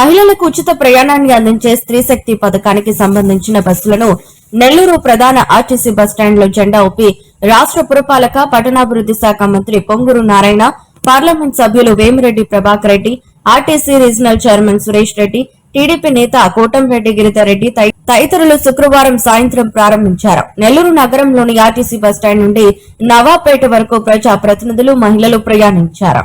మహిళలకు ఉచిత ప్రయాణాన్ని అందించే స్త్రీ శక్తి పథకానికి సంబంధించిన బస్సులను నెల్లూరు ప్రధాన ఆర్టీసీ బస్టాండ్లో జెండా ఊపి రాష్ట్ర పురపాలక పట్టణాభివృద్ధి శాఖ మంత్రి పొంగూరు నారాయణ పార్లమెంట్ సభ్యులు Vemireddy Prabhakar Reddy RTC regional chairman Suresh Reddy TDP నేత కోటంరెడ్డి గిరిధర్ రెడ్డి తదితరులు శుక్రవారం సాయంత్రం ప్రారంభించారు. నెల్లూరు నగరంలోని ఆర్టీసీ బస్టాండ్ నుండి నవాపేట వరకు ప్రజా ప్రతినిధులు మహిళలు ప్రయాణించారు.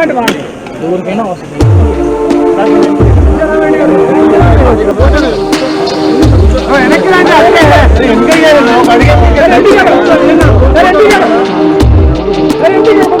பாயிண்ட் வாங்க. ஒரு பேனா எனக்கு வேண்டாம் அது. வெங்கடேஷ்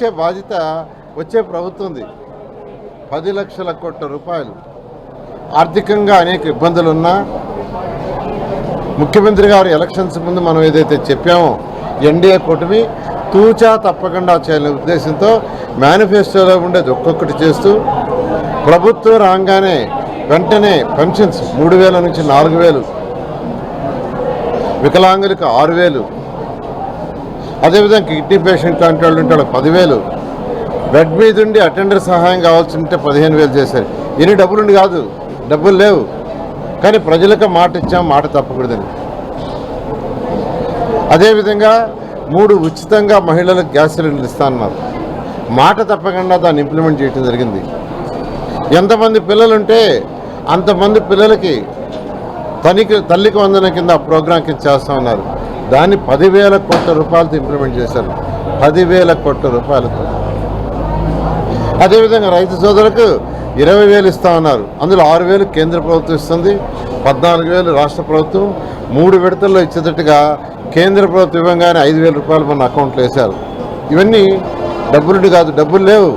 తీర్చే బాధ్యత వచ్చే ప్రభుత్వంది పది లక్షల కోట్ల రూపాయలు ఆర్థికంగా అనేక ఇబ్బందులు ఉన్నా ముఖ్యమంత్రి గారు ఎలక్షన్స్ ముందు మనం ఏదైతే చెప్పామో ఎన్డీఏ కూటమి తూచా తప్పకుండా చేయాలనే ఉద్దేశంతో మేనిఫెస్టోలో ఉండేది ఒక్కొక్కటి చేస్తూ ప్రభుత్వం రాగానే వెంటనే పెన్షన్స్ మూడు వేల నుంచి నాలుగు వేలు వికలాంగులకు ఆరు వేలు అదేవిధంగా కిడ్నీ పేషెంట్ లాంటి వాళ్ళు ఉంటే వాళ్ళకి పదివేలు. బెడ్ మీద ఉండి అటెండర్ సహాయం కావాల్సి ఉంటే పదిహేను వేలు చేశారు. ఎన్ని డబ్బులుండి కాదు. డబ్బులు లేవు. కానీ ప్రజలకు మాట ఇచ్చాం మాట తప్పకూడదని. అదేవిధంగా మూడు ఉచితంగా మహిళలకు గ్యాస్ సిలిండర్ ఇస్తానన్నారు మాట తప్పకుండా దాన్ని ఇంప్లిమెంట్ చేయడం జరిగింది. ఎంతమంది పిల్లలుంటే అంతమంది పిల్లలకి తనికి తల్లికి వందన కింద ఆ ప్రోగ్రాం కింద చేస్తా ఉన్నారు. దాన్ని పదివేల కోట్ల రూపాయలతో ఇంప్లిమెంట్ చేశారు. పదివేల కోట్ల రూపాయలతో. అదేవిధంగా రైతు సోదరులకు ఇరవై వేలు ఇస్తా ఉన్నారు. అందులో ఆరు వేలు కేంద్ర ప్రభుత్వం ఇస్తుంది పద్నాలుగు వేలు రాష్ట్ర ప్రభుత్వం మూడు విడతల్లో ఇచ్చేటట్టుగా కేంద్ర ప్రభుత్వం ఇవ్వగానే ఐదు వేల రూపాయలు మన అకౌంట్లో వేశారు. ఇవన్నీ డబ్బులుండి కాదు డబ్బులు లేవు.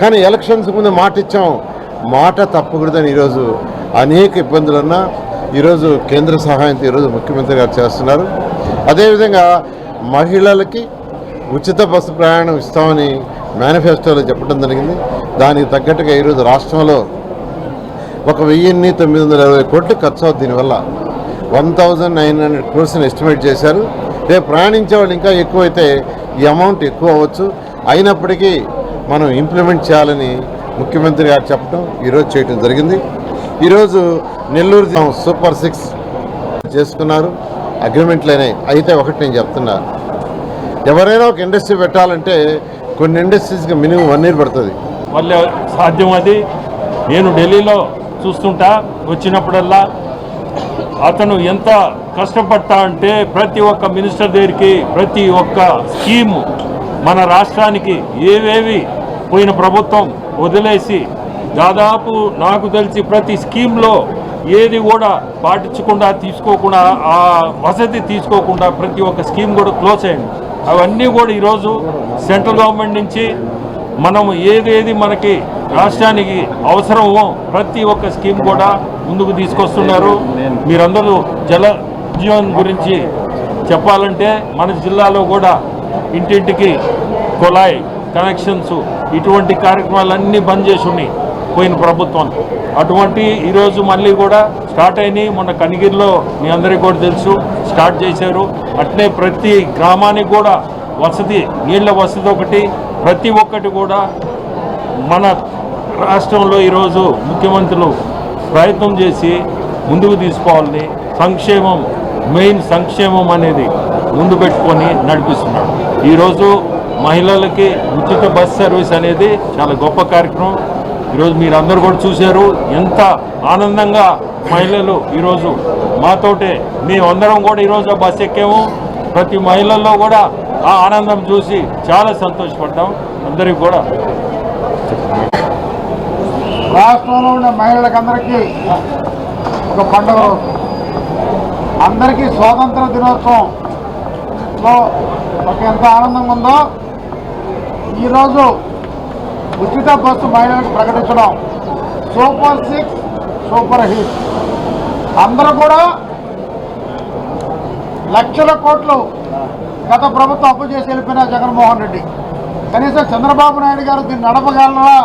కానీ ఎలక్షన్స్ ముందు మాట ఇచ్చాం. మాట తప్పకూడదని ఈరోజు అనేక ఇబ్బందులున్నా ఈరోజు కేంద్ర సహాయంతో ఈరోజు ముఖ్యమంత్రి గారు చేస్తున్నారు. అదేవిధంగా మహిళలకి ఉచిత బస్సు ప్రయాణం ఇస్తామని మేనిఫెస్టోలో చెప్పడం జరిగింది. దానికి తగ్గట్టుగా ఈరోజు రాష్ట్రంలో ఒక వెయ్యిన్ని తొమ్మిది వందల ఇరవై కోట్లు ఖర్చు అవుతుంది. దీనివల్ల వన్ థౌజండ్ నైన్ హండ్రెడ్ క్రోర్స్ని ఎస్టిమేట్ చేశారు. రేపు ప్రయాణించే వాళ్ళు ఇంకా ఎక్కువైతే ఈ అమౌంట్ ఎక్కువ అవ్వచ్చు. అయినప్పటికీ మనం ఇంప్లిమెంట్ చేయాలని ముఖ్యమంత్రి గారు చెప్పడం ఈరోజు చేయడం జరిగింది. ఈరోజు నెల్లూరు సూపర్ సిక్స్ చేసుకున్నారు. అగ్రిమెంట్లు అయితే ఒకటి నేను చెప్తున్నా. ఎవరైనా ఒక ఇండస్ట్రీ పెట్టాలంటే కొన్ని ఇండస్ట్రీస్కి మినిమం వన్ ఇయర్ పడుతుంది. మళ్ళీ సాధ్యం అది. నేను ఢిల్లీలో చూస్తుంటా వచ్చినప్పుడల్లా అతను ఎంత కష్టపడతా అంటే ప్రతి ఒక్క మినిస్టర్ దగ్గరికి ప్రతి ఒక్క స్కీము మన రాష్ట్రానికి ఏవేవి పోయిన ప్రభుత్వం వదిలేసి దాదాపు నాకు తెలిసి ప్రతి స్కీమ్లో ఏది కూడా పాటించకుండా తీసుకోకుండా ఆ వసతి తీసుకోకుండా ప్రతి ఒక్క స్కీమ్ కూడా క్లోజ్ అయింది. అవన్నీ కూడా ఈరోజు సెంట్రల్ గవర్నమెంట్ నుంచి మనం ఏదేది మనకి రాష్ట్రానికి అవసరమో ప్రతి ఒక్క స్కీమ్ కూడా ముందుకు తీసుకొస్తున్నారు. మీరందరూ జల జీవన్ గురించి చెప్పాలంటే మన జిల్లాలో కూడా ఇంటింటికి కొలాయి కనెక్షన్స్ ఇటువంటి కార్యక్రమాలన్నీ బంద్ చేసి ఉన్నాయి. పోయిన ప్రభుత్వం. అటువంటి ఈరోజు మళ్ళీ కూడా స్టార్ట్ అయినాయి. మొన్న కనిగిరిలో మీ అందరికీ కూడా తెలుసు స్టార్ట్ చేశారు. అట్లే ప్రతి గ్రామానికి కూడా వసతి నీళ్ళ వసతి ఒకటి. ప్రతి ఒక్కటి కూడా మన రాష్ట్రంలో ఈరోజు ముఖ్యమంత్రులు ప్రయత్నం చేసి ముందుకు తీసుకోవాలని సంక్షేమం మెయిన్ సంక్షేమం అనేది ముందు పెట్టుకొని నడిపిస్తున్నాడు ఈరోజు మహిళలకి ఉచిత బస్ సర్వీస్ అనేది చాలా గొప్ప కార్యక్రమం. ఈరోజు మీరు కూడా చూశారు. ఎంత ఆనందంగా మహిళలు ఈరోజు మాతోటే మేమందరం కూడా ఈరోజు బస్ ఎక్కాము. ప్రతి మహిళల్లో కూడా ఆ ఆనందం చూసి చాలా సంతోషపడ్డాం. అందరికి కూడా రాష్ట్రంలో ఉన్న మహిళలకందరికీ ఒక పండుగ అందరికీ స్వాతంత్ర దినోత్సవంలో ఒక ఎంత ఆనందంగా ఉందో ఈరోజు ఉచిత బస్సు మహిళలకు ప్రకటించడం. Super six super hit. అందరూ కూడా లక్షల కోట్లు గత ప్రభుత్వం అప్పు చేసి వెళ్ళిపోయిన జగన్మోహన్ రెడ్డి. కనీసం చంద్రబాబు నాయుడు గారు దీన్ని నడపగలరా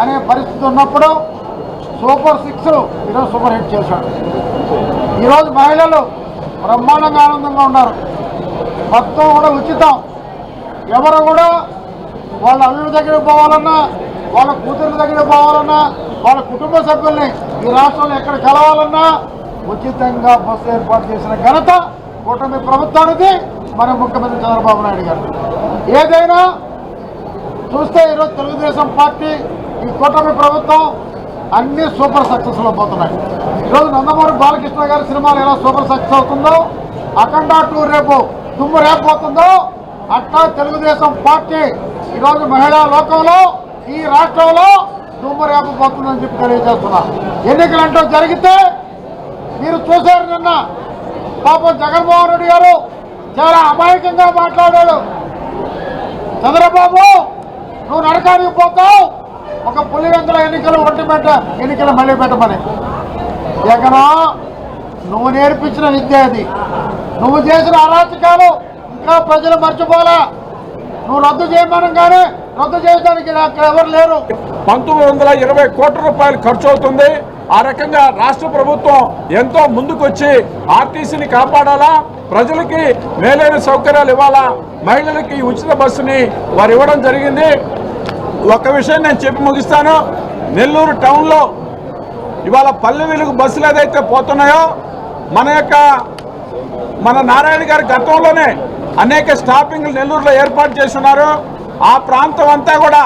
అనే పరిస్థితి ఉన్నప్పుడు సూపర్ సిక్స్ ఈరోజు సూపర్ హిట్ చేశాడు. ఈరోజు మహిళలు బ్రహ్మాండంగా ఆనందంగా ఉన్నారు. మొత్తం కూడా ఉచితం. ఎవరు కూడా వాళ్ళ అల్లుడి దగ్గర పోవాలన్నా వాళ్ళ కూతురు దగ్గర పోవాలన్నా వాళ్ళ కుటుంబ సభ్యుల్ని ఈ రాష్ట్రంలో ఎక్కడ కలవాలన్నా ఉచితంగా బస్సు ఏర్పాటు చేసిన ఘనత కూటమి ప్రభుత్వానికి మన ముఖ్యమంత్రి చంద్రబాబు నాయుడు గారు. ఏదైనా చూస్తే ఈరోజు తెలుగుదేశం పార్టీ ఈ కూటమి ప్రభుత్వం అన్ని సూపర్ సక్సెస్లో పోతున్నాయి. ఈరోజు నందమూరి బాలకృష్ణ గారి సినిమాలు ఎలా సూపర్ సక్సెస్ అవుతుందో అఖండ టూ రేపు తుమ్ము రేపు పోతుందో అట్లా తెలుగుదేశం పార్టీ ఈరోజు మహిళా లోకంలో ఈ రాష్ట్రంలో దుమ్మరేపు పోతుందని చెప్పి తెలియజేస్తున్నా. ఎన్నికలంటూ జరిగితే మీరు చూశారు నిన్న పాపం జగన్మోహన్ రెడ్డి గారు చాలా అమాయకంగా మాట్లాడాడు. చంద్రబాబు నువ్వు నరకానికి పోతావు. ఒక పులివెందుల ఎన్నికలు ఒంటి పెట్ట ఎన్నికలు మళ్ళీ పెట్టమని. జగన్ నువ్వు నేర్పించిన విద్య అది. నువ్వు చేసిన అరాచకాలు ఇంకా ప్రజలు మర్చిపోలే. నువ్వు రద్దు కానీ రద్దు చేయడానికి నాకు ఎవరు లేరు. పంతొమ్మిది వందల ఇరవై కోట్ల రూపాయలు ఖర్చు అవుతుంది. ఆ రకంగా రాష్ట్ర ప్రభుత్వం ఎంతో ముందుకొచ్చి ఆర్టీసీని కాపాడాలా? ప్రజలకి మేలైన సౌకర్యాలు ఇవ్వాలా? మహిళలకి ఉచిత బస్సుని వారు ఇవ్వడం జరిగింది. ఒక విషయం నేను చెప్పి ముగిస్తాను. నెల్లూరు టౌన్లో ఇవాళ పల్లె వెలుగు బస్సులు ఏదైతే పోతున్నాయో మన యొక్క మన నారాయణ గారి గతంలోనే అనేక స్టాపింగ్లు నెల్లూరులో ఏర్పాటు చేసి ఉన్నారు ఆ ప్రాంతం అంతా కూడా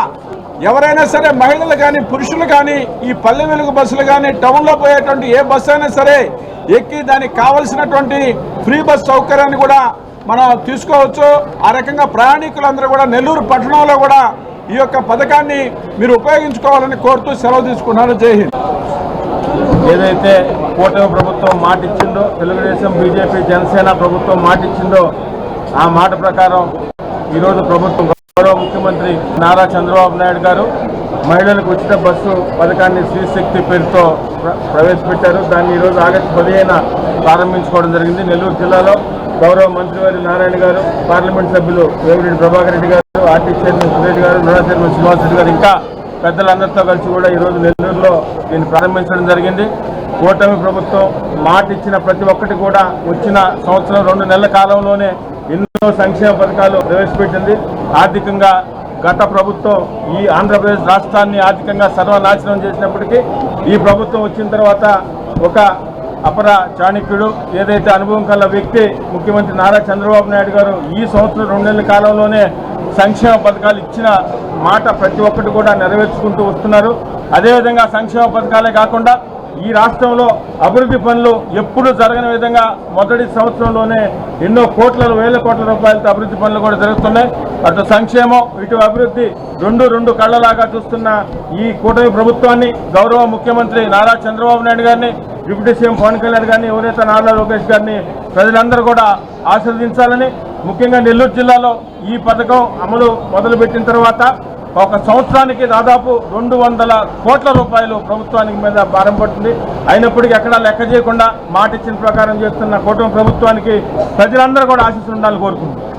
ఎవరైనా సరే మహిళలు కానీ పురుషులు కానీ ఈ పల్లె వెలుగు బస్సులు కానీ టౌన్లో పోయేటువంటి ఏ బస్సు అయినా సరే ఎక్కి దానికి కావలసినటువంటి ఫ్రీ బస్ సౌకర్యాన్ని కూడా మనం తీసుకోవచ్చు. ఆ రకంగా ప్రయాణికులందరూ కూడా నెల్లూరు పట్టణంలో కూడా ఈ యొక్క పథకాన్ని మీరు ఉపయోగించుకోవాలని కోరుతూ సెలవు తీసుకున్నాను జై హింద్. ఏదైతే కూటమి ప్రభుత్వం మాటిచ్చిందో తెలుగుదేశం బీజేపీ జనసేన ప్రభుత్వం మాటిచ్చిందో ఆ మాట ప్రకారం ఈరోజు ప్రభుత్వం గౌరవ ముఖ్యమంత్రి నారా చంద్రబాబు నాయుడు గారు మహిళలకు ఉచిత బస్సు పథకాన్ని శ్రీశక్తి పేరుతో ప్ర- ప్రవేశపెట్టారు. దాన్ని ఈరోజు ఆగస్టు పదిహేన ప్రారంభించుకోవడం జరిగింది. నెల్లూరు జిల్లాలో గౌరవ మంత్రివారి నారాయణ గారు పార్లమెంట్ సభ్యులు వేమిరెడ్డి ప్రభాకర్ రెడ్డి గారు ఆర్టీ చైర్మన్ సురేష్ గారు నడా చైర్మన్ శ్రీనివాస్ రెడ్డి గారు ఇంకా పెద్దలందరితో కలిసి కూడా ఈరోజు నెల్లూరులో దీన్ని ప్రారంభించడం జరిగింది. కూటమి ప్రభుత్వం మాట ఇచ్చిన ప్రతి ఒక్కటి కూడా వచ్చిన సంవత్సరం రెండు నెలల కాలంలోనే ఎన్నో సంక్షేమ పథకాలు ప్రవేశపెట్టింది. ఆర్థికంగా గత ప్రభుత్వం ఈ ఆంధ్రప్రదేశ్ రాష్ట్రాన్ని ఆర్థికంగా సర్వనాశనం చేసినప్పటికీ ఈ ప్రభుత్వం వచ్చిన తర్వాత ఒక అపర చాణక్యుడు ఏదైతే అనుభవం కల వ్యక్తి ముఖ్యమంత్రి నారా చంద్రబాబు నాయుడు గారు ఈ సంవత్సరం రెండు నెలల కాలంలోనే సంక్షేమ పథకాలు ఇచ్చిన మాట ప్రతి ఒక్కటి కూడా నెరవేర్చుకుంటూ వస్తున్నారు. అదేవిధంగా సంక్షేమ పథకాలే కాకుండా ఈ రాష్ట్రంలో అభివృద్ధి పనులు ఎప్పుడు జరగని విధంగా మొదటి సంవత్సరంలోనే ఎన్నో కోట్ల వేల కోట్ల రూపాయలతో అభివృద్ధి పనులు కూడా జరుగుతున్నాయి. అటు సంక్షేమం ఇటు అభివృద్ధి రెండు రెండు కళ్ళలాగా చూస్తున్న ఈ కూటమి ప్రభుత్వాన్ని గౌరవ ముఖ్యమంత్రి నారా చంద్రబాబు నాయుడు గారిని డిప్యూటీ సీఎం పవన్ కళ్యాణ్ గారిని ఎవరైతే నారా లోకేష్ గారిని ప్రజలందరూ కూడా ఆశీర్వదించాలని ముఖ్యంగా నెల్లూరు జిల్లాలో ఈ పథకం అమలు మొదలుపెట్టిన తర్వాత ఒక సంవత్సరానికి దాదాపు రెండు వందల కోట్ల రూపాయలు ప్రభుత్వానికి మీద భారం పడుతుంది. అయినప్పటికీ ఎక్కడా లెక్క చేయకుండా మాట ఇచ్చిన ప్రకారం చేస్తున్న కూటమి ప్రభుత్వానికి ప్రజలందరూ కూడా ఆశీస్సులు ఉండాలని కోరుకుంటున్నారు